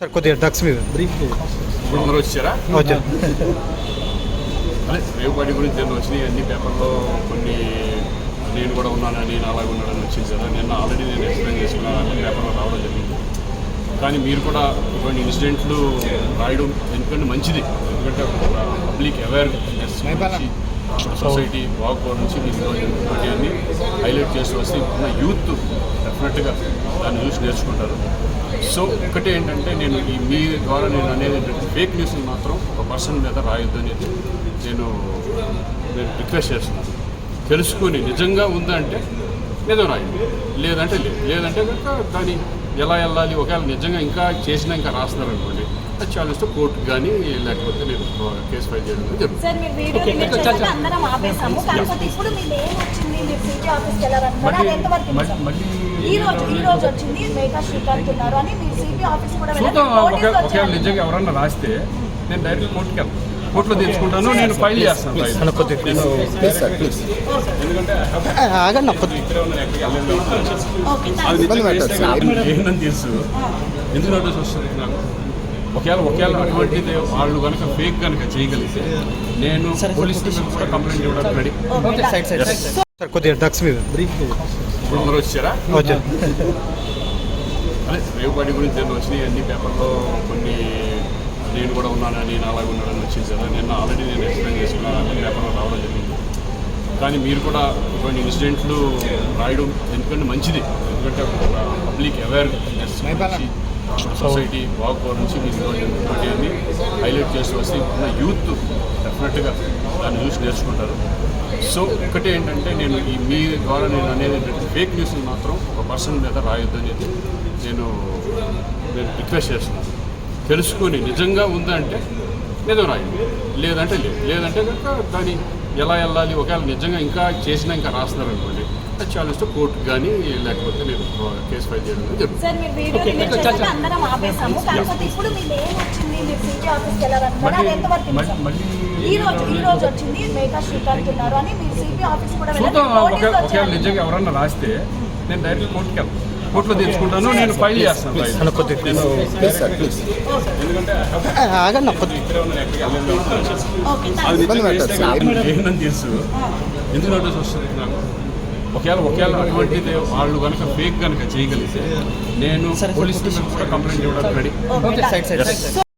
Sir కొద్దిగా drugs మీద. Brief అందరూ వచ్చారా వచ్చారు. అదే రేవు పార్టీ గురించి నేను వచ్చినాయి? అన్ని పేపర్లో కొన్ని నేను కూడా ఉన్నానని నేను అలాగే ఉన్నానని వచ్చింది కదా. నేను ఆల్రెడీ నేను ఎక్స్ప్లెయిన్ చేసుకున్నాను అన్ని పేపర్లో రావడం జరిగింది. కానీ మీరు కూడా ఇటువంటి ఇన్సిడెంట్లు రాయడం ఎందుకంటే మంచిది. ఎందుకంటే పబ్లిక్ అవేర్నెస్ సొసైటీ బాగుపోవడం నుంచి మీరు ఇటువంటివన్నీ హైలైట్ చేస్తూ వస్తే ఉన్న యూత్ డెఫినెట్గా దాన్ని చూసి నేర్చుకుంటారు. సో ఒకటి ఏంటంటే నేను ఈ మీ ద్వారా నేను అనేది ఏంటంటే ఫేక్ న్యూస్ని మాత్రం ఒక పర్సన్ మీద రాయొద్దు అనేది నేను నేను రిక్వెస్ట్ చేస్తున్నాను. తెలుసుకొని నిజంగా ఉందంటే నిజం రాయండి. లేదంటే లేదు. లేదంటే కనుక దాన్ని ఎలా వెళ్ళాలి? ఒకవేళ నిజంగా ఇంకా చేసినా ఇంకా రాస్తున్నారు అనుకోండి అది ఛాలెంజ్తో కోర్టు కానీ లేకపోతే నేను కేసు ఫైల్ చేయడం జరుగుతుంది? మళ్ళీ ఈ రోజు ఈ రోజు వచ్చింది మేఘా శ్రీకాంత్ ఉన్నారు అని మీరు సిటీ ఆఫీస్ కూడా వెళ్ళారు. చూద్దాం ఒకవేళ. నిజంగా ఎవరన్నా రాస్తే నేను డైరెక్ట్ కోర్టుకి వెళ్తాను. కోర్టులో తెచ్చుకుంటాను నేను ఫైల్ చేస్తాను. ఫైల్. నేను ప్లీజ్ సార్ ప్లీజ్ ఎందుకంటే I have- ఆగండి అన్న కొద్దిగా ఇక్కడే ఉన్నాను, ఎక్కడికి వెళ్ళలేదు కాబట్టి. ఓకే అది థాంక్స్. నిజంగా పెట్టదు చేస్తే సార్. నాకు ఏంటని తెలుసు? ఎందుకు నోటీస్ వస్తుంది నాకు? ఒకవేళ ఒకవేళ అటువంటిది వాళ్ళు కనుక ఫేక్ కనుక చేయగలిగితే నేను పోలీస్ స్టేషన్ కూడా కంప్లైంట్ ఇవ్వడానికి రెడీ ఓకే. సార్ కొద్దిగా డ్రగ్స్ మీద. బ్రీఫ్ అందరూ వచ్చారా? వచ్చారు. అదే రేవు పార్టీ గురించి నేను వచ్చినాయి? అన్ని పేపర్లో కొన్ని నేను కూడా ఉన్నానని నేను అలాగే ఉన్నానని వచ్చింది కదా నేను ఆల్రెడీ నేను ఎక్స్ప్లెయిన్ చేసుకున్నాను అన్ని పేపర్లో రావడం జరిగింది. కానీ మీరు కూడా ఇటువంటి ఇన్సిడెంట్లు రాయడం ఎందుకంటే మంచిది. ఎందుకంటే పబ్లిక్ అవేర్నెస్ సొసైటీ బాగుపోవడం నుంచి మీరు హైలైట్ చేస్తూ వస్తే ఉన్న యూత్ డెఫినెట్గా దాన్ని చూసి నేర్చుకుంటారు. సో ఒకటి ఏంటంటే నేను ఈ మీ ద్వారా నేను అనేది ఏంటంటే ఫేక్ న్యూస్ మాత్రం ఒక పర్సన్ మీద రాయొద్దు అనేది నేను నేను రిక్వెస్ట్ చేస్తున్నాను. తెలుసుకొని నిజంగా ఉందంటే నిజం రాయండి లేదంటే లేదు. లేదంటే కనుక దాన్ని ఎలా వెళ్ళాలి? ఒకవేళ నిజంగా ఇంకా చేసినా ఇంకా రాస్తున్నారు అనుకోండి అది ఛాలెంజ్తో కోర్టు కానీ లేకపోతే నేను కేసు ఫైల్ చేయడం. చూద్దాం ఒకవేళ. నిజంగా ఎవరన్నా రాస్తే నేను డైరెక్ట్ కోర్టుకి వెళ్తాను. కోర్టులో తెచ్చుకుంటాను నేను ఫైల్ చేస్తాను. ఫైల్. అన్న కొద్దిగా నేను ప్లీజ్ సార్ ప్లీజ్ ఎందుకంటే I have- ఆగండి. అది తెలుసు? ఎందుకు నోటీస్ వస్తుంది నాకు? ఒకవేళ ఒకవేళ అటువంటిది వాళ్ళు కనుక ఫేక్ కనుక చేయగలిగితే నేను పోలీస్ స్టేషన్ కూడా కంప్లైంట్ ఇవ్వడానికి రెడీ.